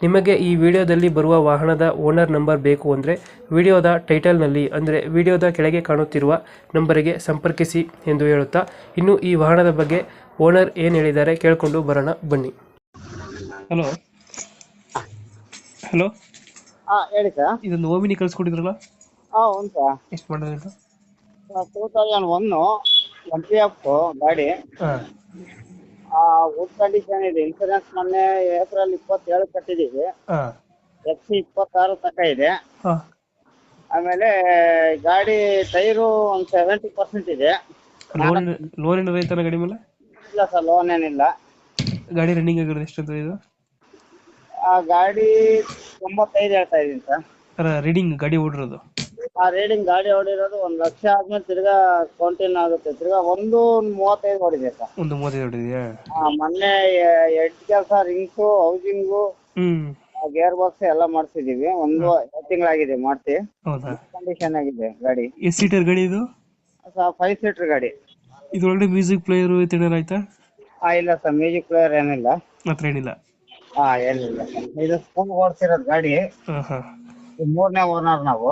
ನಿಮಗೆ ಈ ವಿಡಿಯೋದಲ್ಲಿ ಬರುವ ವಾಹನದ ಓನರ್ ನಂಬರ್ ಬೇಕು ಅಂದರೆ ವಿಡಿಯೋದ ಟೈಟಲ್ನಲ್ಲಿ ಅಂದರೆ ವಿಡಿಯೋದ ಕೆಳಗೆ ಕಾಣುತ್ತಿರುವ ನಂಬರಿಗೆ ಸಂಪರ್ಕಿಸಿ ಎಂದು ಹೇಳುತ್ತಾ ಇನ್ನು ಈ ವಾಹನದ ಬಗ್ಗೆ ಓನರ್ ಏನು ಹೇಳಿದ್ದಾರೆ ಕೇಳಿಕೊಂಡು ಬರೋಣ ಬನ್ನಿ. ಹಲೋ. ಹಲೋ. ಹಾ ಹೇಳಿ ಸರ್. ಇದೊಂದು ಓಮಿನಿ ಕಳಿಸ್ಕೊಟ್ಟಿದ್ರಲ್ಲ? ಹಾ ಎಷ್ಟು ಮಾಡೋದು two thousand one M P F ಗಾಡಿ. ಹಾಂ. ಗುಡ್ ಕಂಡೀಷನ್ ಇದೆ. ಇನ್ಸೂರೆನ್ಸ್ ಮೊನ್ನೆ ಏಪ್ರಿಲ್ ಇಪ್ಪತ್ತೇಳು ಕಟ್ಟಿದೀವಿ. ಎಕ್ಸಿ ಎಫ್ ಸಿ ಇಪ್ಪತ್ತಾರು ತನಕ ಇದೆ. ಆಮೇಲೆ ಗಾಡಿ ಟೈರು ಒಂದು ಸೆವೆಂಟಿ ಪರ್ಸೆಂಟ್ ಇದೆ. ಲೋನ್ ಲೋನ್ ಐತನ ಗಾಡಿ ಮೇಲೆ? ಇಲ್ಲ ಸರ್ ಲೋನ್ ಏನಿಲ್ಲ. ಗಾಡಿ ರನ್ನಿಂಗ್ ಆಗಿರೋದು ಎಷ್ಟು ಅಂತ ಇದು? ಆ ಗಾಡಿ ತೊಂಬತ್ತೈದು ಹೇಳ್ತಾ ಇದ್ದೀನಿ ಸರ್ ರೀಡಿಂಗ್ ಗಾಡಿ ಓಡಿರೋದು. ಆ ರೀಡಿಂಗ್ ಗಾಡಿ ಹೊಡಿರೋದು ಒಂದ್ ಲಕ್ಷ ಆದ್ಮೇಲೆ ತಿರ್ಗಾ ಕೌಂಟಿನ್ ಆಗುತ್ತೆ. ತಿರ್ಗಾ ಒಂದು ಮೂವತ್ತೈದು ಹೊಡಿದೆ ಸರ್ ಒಂದು ಮೂವತ್ತೈದು ಹೊಡಿದೆಯಾ? ಆ, ಮೊನ್ನೆ ಎಡ್ ಕೆಲಸ ರಿಂಗ್ಸು ಹೌಸಿಂಗು ಹ್ಞೂ ಗೇರ್ ಬಾಕ್ಸ್ ಎಲ್ಲ ಮಾಡ್ಸಿದೀವಿ. ಒಂದು ಎರಡು ತಿಂಗಳಾಗಿದೆ ಮಾಡಿಸಿ. ಹೌದಾ? ಕಂಡೀಷನ್ ಆಗಿದೆ ಗಾಡಿ. ಎಷ್ಟು ಸೀಟರ್ ಗಾಡಿ ಇದು? ಫೈವ್ ಸೀಟರ್ ಗಾಡಿ. ಇದ್ರೊಳಗಡೆ ಮ್ಯೂಸಿಕ್ ಪ್ಲೇಯರ್ ಏನಾರ ಆಯ್ತಾ? ಆ ಇಲ್ಲ ಸರ್ ಮ್ಯೂಸಿಕ್ ಪ್ಲೇಯರ್ ಏನಿಲ್ಲ. ಮಾತ್ರ ಏನಿಲ್ಲ. ಹಾ ಏನಿಲ್ಲ. ಇದು ಸ್ಕೂಲ್ ಓಡಿಸಿರೋದು ಗಾಡಿ. ಹಾಂ ಹಾಂ. ಇದು ಮೂರನೇ ಓನರ್ ನಾವು.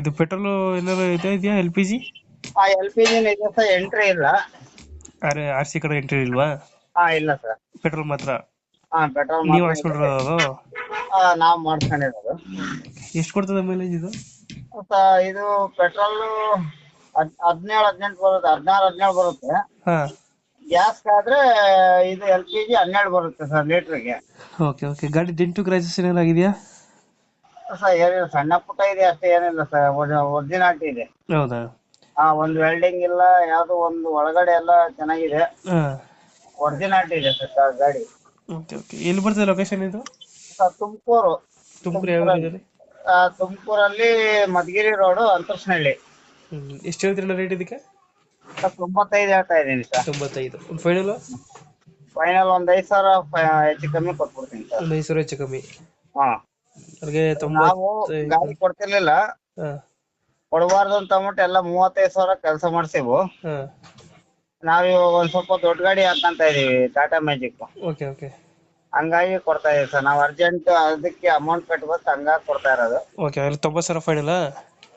ಇದು ಪೆಟ್ರೋಲ್ ಏನಾದ್ರು ಇದೆ ಇದೆಯಾ ಎಲ್ ಪಿ ಜಿ ಆ ಎಲ್ ಪಿ ಜಿ ಇದೆ ಸರ್ ಎಂಟ್ರಿ ಇಲ್ಲ. ಅರೆ ಆರ್ ಸಿ ಕಡೆ ಎಂಟ್ರಿ ಇಲ್ವಾ? ಹಾ ಇಲ್ಲ ಸರ್. ಪೆಟ್ರೋಲ್ ಮಾತ್ರ? ಹಾ ಪೆಟ್ರೋಲ್ ನೀವು ಹಾಕ್ಸ್ಕೊಂಡಿರೋದು ನಾವು ಮಾಡ್ಕೊಂಡಿರೋದು ಎಷ್ಟು ಕೊಡ್ತದೆ ಮೈಲೇಜ್ ಇದು? ಇದು ಪೆಟ್ರೋಲ್ ಹದಿನೇಳು ಹದಿನೆಂಟು ಬರುತ್ತೆ ಹದಿನಾರು ಹದಿನೇಳು ಬರುತ್ತೆ. ಹಾ. ಗ್ಯಾಸ್ ಆದ್ರೆ ಇದು ಎಲ್ ಪಿ ಜಿ ಹನ್ನೆರಡು ಬರುತ್ತೆ ಸರ್ ಲೀಟರ್ಗೆ. Okay okay. ಗಾಡಿ ಡೆಂಟು ಟು ಏನಾರು ಆಗಿದೆಯಾ? ಸರ್ ಏನಿಲ್ಲ ಸಣ್ಣ ಪುಟ್ಟ ಇದೆ ಅಷ್ಟೇ ಏನಿಲ್ಲ ಸರ್ ಒರಿಜಿನಾಲಿಟಿ ಇದೆ. ಹೌದಾ? ಆ ಒಂದು ವೆಲ್ಡಿಂಗ್ ಇಲ್ಲ ಯಾವ್ದು ಒಂದು ಒಳಗಡೆ ಎಲ್ಲ ಚೆನ್ನಾಗಿದೆ. ಒರಿಜಿನಾಲಿಟಿ ಇದೆ ಸರ್ ಗಾಡಿ. Okay okay. ಎಲ್ಲಿ ಬರ್ತದೆ ಲೊಕೇಶನ್ ಇದು? ಸರ್ ತುಮಕೂರು. ತುಮಕೂರು ಯಾವ ಊರಲ್ಲಿ ತುಮಕೂರಲ್ಲಿ ಮಧುಗಿರಿ ರೋಡ್ ಅಂತರ್ಸ್ನಹಳ್ಳಿ ಎಷ್ಟು ಹೇಳ್ತೀರಣ್ಣ ರೇಟ್ ಇದಕ್ಕೆ? ಸರ್ ತೊಂಬತ್ತೈದು ಹೇಳ್ತಾ ಇದ್ದೀನಿ ಸರ್ ತೊಂಬತ್ತೈದು. ಒಂದು ಫೈನಲ್ ಫೈನಲ್ ಒಂದ್ ಐದು ಸಾವಿರ ಫೈ- ಹೆಚ್ಚು ಕಮ್ಮಿ ಕೊಟ್ಬಿಡ್ತೀನಿ ಸರ್ ಒಂದು ಐದು ಸಾವಿರ ಹೆಚ್ಚು ಕಮ್ಮಿ. ಹಾ. ನಾವು ಗಾಡಿ ಕೊಡ್ತಿರ್ಲಿಲ್ಲ. ಕೊಡಬಾರ್ದು ಅಂತ ಅಂದ್ಬಿಟ್ಟು ಎಲ್ಲ ಮೂವತ್ತೈದು ಸಾವಿರ ಕೆಲಸ ಮಾಡ್ಸೇವು ನಾವ್ ಇವಾಗ ಒಂದ್ ಸ್ವಲ್ಪ ದೊಡ್ಡ ಗಾಡಿ ಹಾಕಂತ ಇದೀವಿ ಟಾಟಾ ಮ್ಯಾಜಿಕ್ ಓಕೆ ಓಕೆ. ಹಂಗಾಗಿ ಕೊಡ್ತಾ ಇದೀವಿ ಸರ್. ನಾವ್ ಅರ್ಜೆಂಟ್ ಅದಕ್ಕೆ ಅಮೌಂಟ್ ಕಟ್ಬೇಕು ಹಂಗಾಗಿ ಕೊಡ್ತಾ ಇರೋದು. ಓಕೆ ಅಲ್ಲಿ ತೊಂಬತ್ತು ಸಾವಿರ ಫೈನಲಾ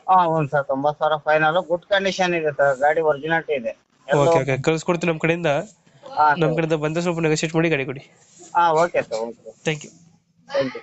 ಹಾ ಹ್ಞೂ ಸರ್. ತೊಂಬತ್ತು ಸಾವಿರ ಫೈನಲ್ ಗುಡ್ ಕಂಡೀಷನ್ ಇದೆ ಸರ್. ಗಾಡಿ ಒರಿಜಿನಾಲಿಟಿ ಇದೆ. Okay okay. ಕಳ್ಸ್ಕೊಡ್ತೀನಿ ನಮ್ಮ ಕಡೆಯಿಂದ. ನಮ್ಮ ಕಡೆಯಿಂದ ಬಂದ ಸ್ವಲ್ಪ ನೆಗೋಶಿಯೇಟ್ ಮಾಡಿ ಗಾಡಿ ಕೊಡಿ. ಹಾ okay sir okay thank you thank you